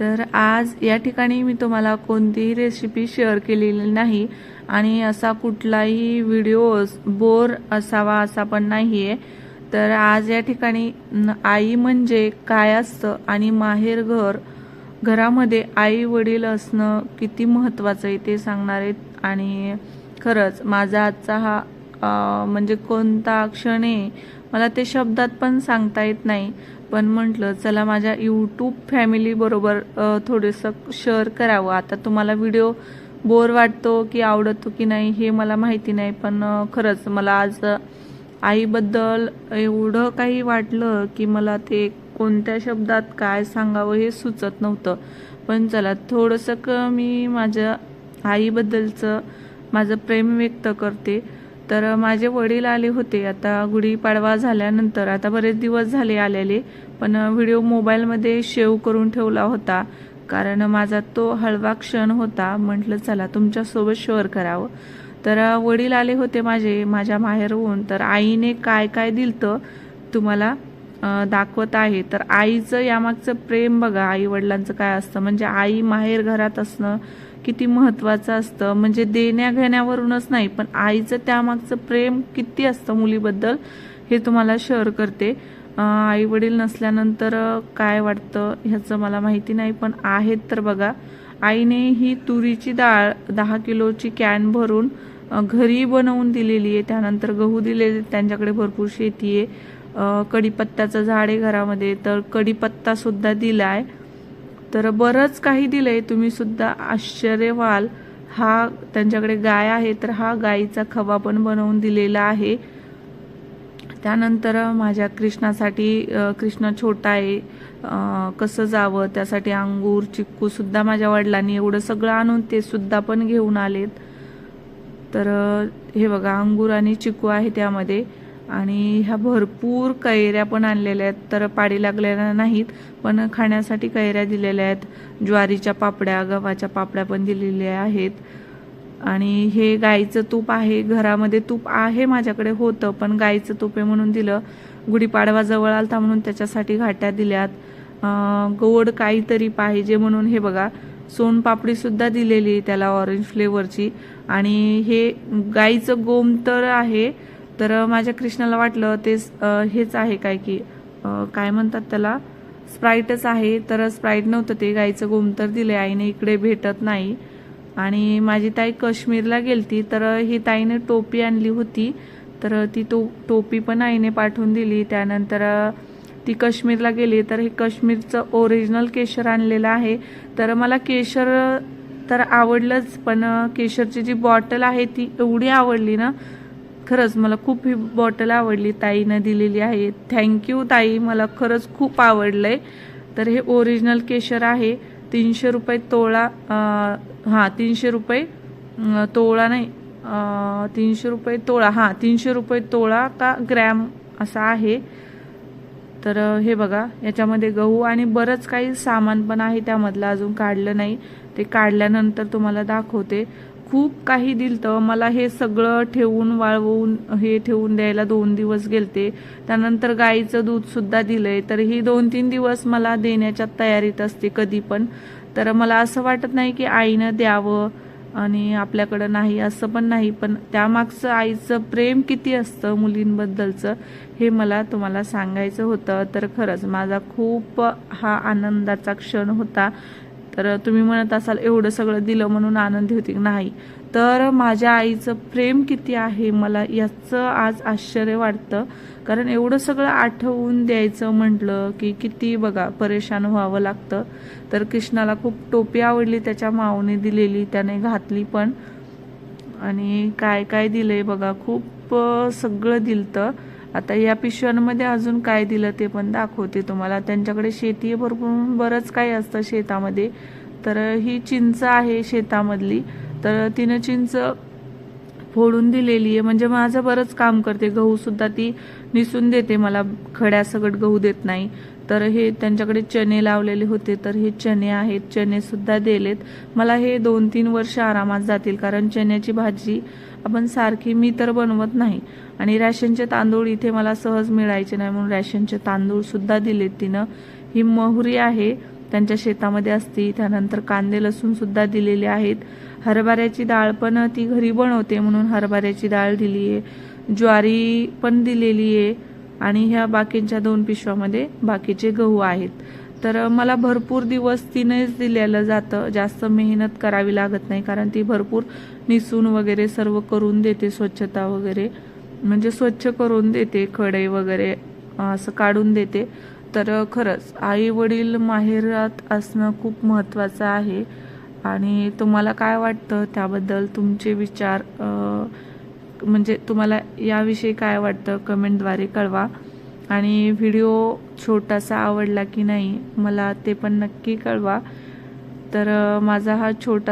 तर आज या ठिकाणी मी तुम्हाला कोणतीही रेसिपी शेअर केलेली नाही आणि असा कुठलाही व्हिडिओ बोर असावा असा पण नाही आहे तर आज या ठिकाणी आई म्हणजे काय असतं आणि माहेर घर घरामध्ये आई वडील असणं किती महत्त्वाचं आहे ते सांगणार आहेत. आणि खरंच माझा आजचा हा म्हणजे कोणता क्षण आहे मला ते शब्दात पण सांगता येत नाही. पण म्हटलं चला माझ्या यूट्यूब फॅमिलीबरोबर थोडंसं शेअर करावं. आता तुम्हाला व्हिडिओ बोर वाटतो की आवडतो की नाही हे मला माहिती नाही पण खरंच मला आज आईबद्दल एवढं काही वाटलं की मला ते कोणत्या शब्दात काय सांगावं हे सुचत नव्हतं. पण चला थोडंसं क मी माझ्या आईबद्दलचं माझं प्रेम व्यक्त करते. तर माझे वडील आले होते. आता गुढीपाडवा झाल्यानंतर आता बरेच दिवस झाले आलेले पण व्हिडिओ मोबाईलमध्ये शेव करून ठेवला होता. कारण माझा तो हळवा क्षण होता. म्हटलं चला तुमच्यासोबत शेअर करावं. तर वडील आले होते माझे माझ्या माहेरहून. तर आईने काय काय दिलं तुम्हाला दाखवत आहे. तर आईचं यामागचं प्रेम बघा आई वडिलांचं काय असतं. म्हणजे आई माहेर घरात असणं किती महत्त्वाचं असतं. म्हणजे देण्या घेण्यावरूनच नाही पण आईचं त्यामागचं प्रेम किती असतं मुलीबद्दल हे तुम्हाला शेअर करते. आई वडील नसल्यानंतर काय वाटतं ह्याचं मला माहिती नाही पण आहेत तर बघा. आईने ही तुरीची डाळ दहा किलोची कॅन भरून घरी बनवून दिलेली आहे. त्यानंतर गहू दिलेले त्यांच्याकडे भरपूर शेती आहे. कढीपत्त्याचं झाड आहे घरामध्ये तर कढीपत्तासुद्धा सुद्धा दिलाय. तर बरंच काही दिलंय. तुम्ही सुद्धा आश्चर्य व्हाल. हा त्यांच्याकडे गाय आहे तर हा गाईचा खवा पण बनवून दिलेला आहे. त्यानंतर माझ्या कृष्णासाठी कृष्ण छोटा आहे. कसं जावं? त्यासाठी अंगूर चिक्कू सुद्धा माझ्या वडिलांनी एवढं सगळं आणून ते सुद्धा पण घेऊन आलेत. तर हे बघा अंगूर आणि चिक्कू आहे त्यामध्ये. आणि ह्या भरपूर कैऱ्या पण आणलेल्या आहेत. तर पाडी लागलेल्या नाहीत पण खाण्यासाठी कैऱ्या दिलेल्या आहेत. ज्वारीच्या पापड्या गव्हाच्या पापड्या पण दिलेल्या आहेत. आणि हे गाईचं तूप आहे घरामध्ये तूप आहे माझ्याकडे होतं पण गाईचं तूप आहे म्हणून दिलं. गुढीपाडवा जवळ आलता म्हणून त्याच्यासाठी घाट्या दिल्यात. गोड काहीतरी पाहिजे म्हणून हे बघा सोनपापडीसुद्धा दिलेली आहे त्याला ऑरेंज फ्लेवरची. आणि हे गाईचं गोमतर आहे तर माझ्या कृष्णाला वाटलं ते हेच आहे काय की काय म्हणतात त्याला? स्प्राईटच आहे तर स्प्राईट नव्हतं ते गाईचं गोमतर दिले आईने इकडे भेटत नाही. आणि माझी ताई काश्मीरला गेलती तर ही ताईने टोपी आणली होती. तर ती तो टोपी पण आईने पाठवून दिली. त्यानंतर ती काश्मीरला गेली तर हे काश्मीरचं ओरिजिनल केशर आणलेलं आहे. तर मला केशर तर आवडलंच पण केशरची जी बॉटल आहे ती एवढी आवडली ना खरंच मला खूप ही बॉटल आवडली ताईनं दिलेली आहे. थँक्यू ताई. मला खरंच खूप आवडलं आहे तर हे ओरिजिनल केशर आहे. तीनशे रुपये तोळा हां तीनशे रुपये तोळा नाही तीनशे रुपये तोळा हां तीनशे रुपये तोळा का ग्रॅम असा आहे. तर हे बघा याच्यामध्ये गहू आणि बरंच काही सामान पण आहे त्यामधलं अजून काढलं नाही. ते काढल्यानंतर तुम्हाला दाखवते. खूप काही दिलं मला हे सगळं ठेवून वाळवून हे ठेवून द्यायला दोन दिवस गेलते. त्यानंतर गाईचं दूध सुद्धा दिलंय. तर ही दोन तीन दिवस मला देण्याच्या तयारीत असते कधी पण. तर मला असं वाटत नाही की आईनं द्यावं आणि आपल्याकडं नाही असं पण नाही. पण त्यामागचं आईचं प्रेम किती असतं मुलींबद्दलचं हे मला तुम्हाला सांगायचं होतं. तर खरंच माझा खूप हा आनंदाचा क्षण होता. तर तुम्ही म्हणत असाल एवढं सगळं दिलं म्हणून आनंदी होती. नाही. तर माझ्या आईचं प्रेम किती आहे मला याचं आज आश्चर्य वाटतं. कारण एवढं सगळं आठवून द्यायचं म्हटलं की किती बघा परेशान व्हावं लागतं. तर कृष्णाला खूप टोपी आवडली त्याच्या मावने दिलेली त्याने घातली पण. आणि काय काय दिलंय बघा खूप सगळं दिलतं. आता या पिशव्यांमध्ये अजून काय दिलं ते पण दाखवते तुम्हाला. त्यांच्याकडे शेती आहे भरपूर बरंच काही असतं शेतामध्ये. तर ही चिंच आहे शेतामधली. तर तिनं चिंच फोडून दिलेली आहे. म्हणजे माझं बरंच काम करते. गहू सुद्धा ती निसून देते मला. खड्यासकट गहू देत नाही. तर हे त्यांच्याकडे चणे लावलेले होते. तर हे चणे आहेत. चणेसुद्धा दिलेत. मला हे दोन तीन वर्ष आरामात जातील. कारण चण्याची भाजी आपण सारखी मी तर बनवत नाही. आणि रॅशनचे तांदूळ इथे मला सहज मिळायचे नाही म्हणून रॅशनचे तांदूळसुद्धा दिलेत तिनं. ही मोहरी आहे त्यांच्या शेतामध्ये असते त्यानंतर कांदे लसूणसुद्धा दिलेले आहेत. हरभऱ्याची डाळ पण ती घरी बनवते म्हणून हरभऱ्याची डाळ दिली आहे ज्वारी पण दिलेली आहे आणि ह्या बाकीच्या दोन पिशव्यामध्ये बाकीचे गहू आहेत. तर मला भरपूर दिवस तिनेच दिलेलं जातं. जास्त मेहनत करावी लागत नाही कारण ती भरपूर निसून वगैरे सर्व करून देते स्वच्छता वगैरे. म्हणजे स्वच्छ करून देते खडे वगैरे असं काढून देते. तर खरंच आई वडील माहेरात असणं खूप महत्त्वाचं आहे. आणि तुम्हाला काय वाटतं त्याबद्दल? तुमचे विचार म्हणजे तुम्हाला याविषयी काय वाटतं? कमेंटद्वारे कळवा. आणि व्हिडिओ छोटासा आवडला की नाही मला ते पण नक्की कळवा. तर माझा हा छोटा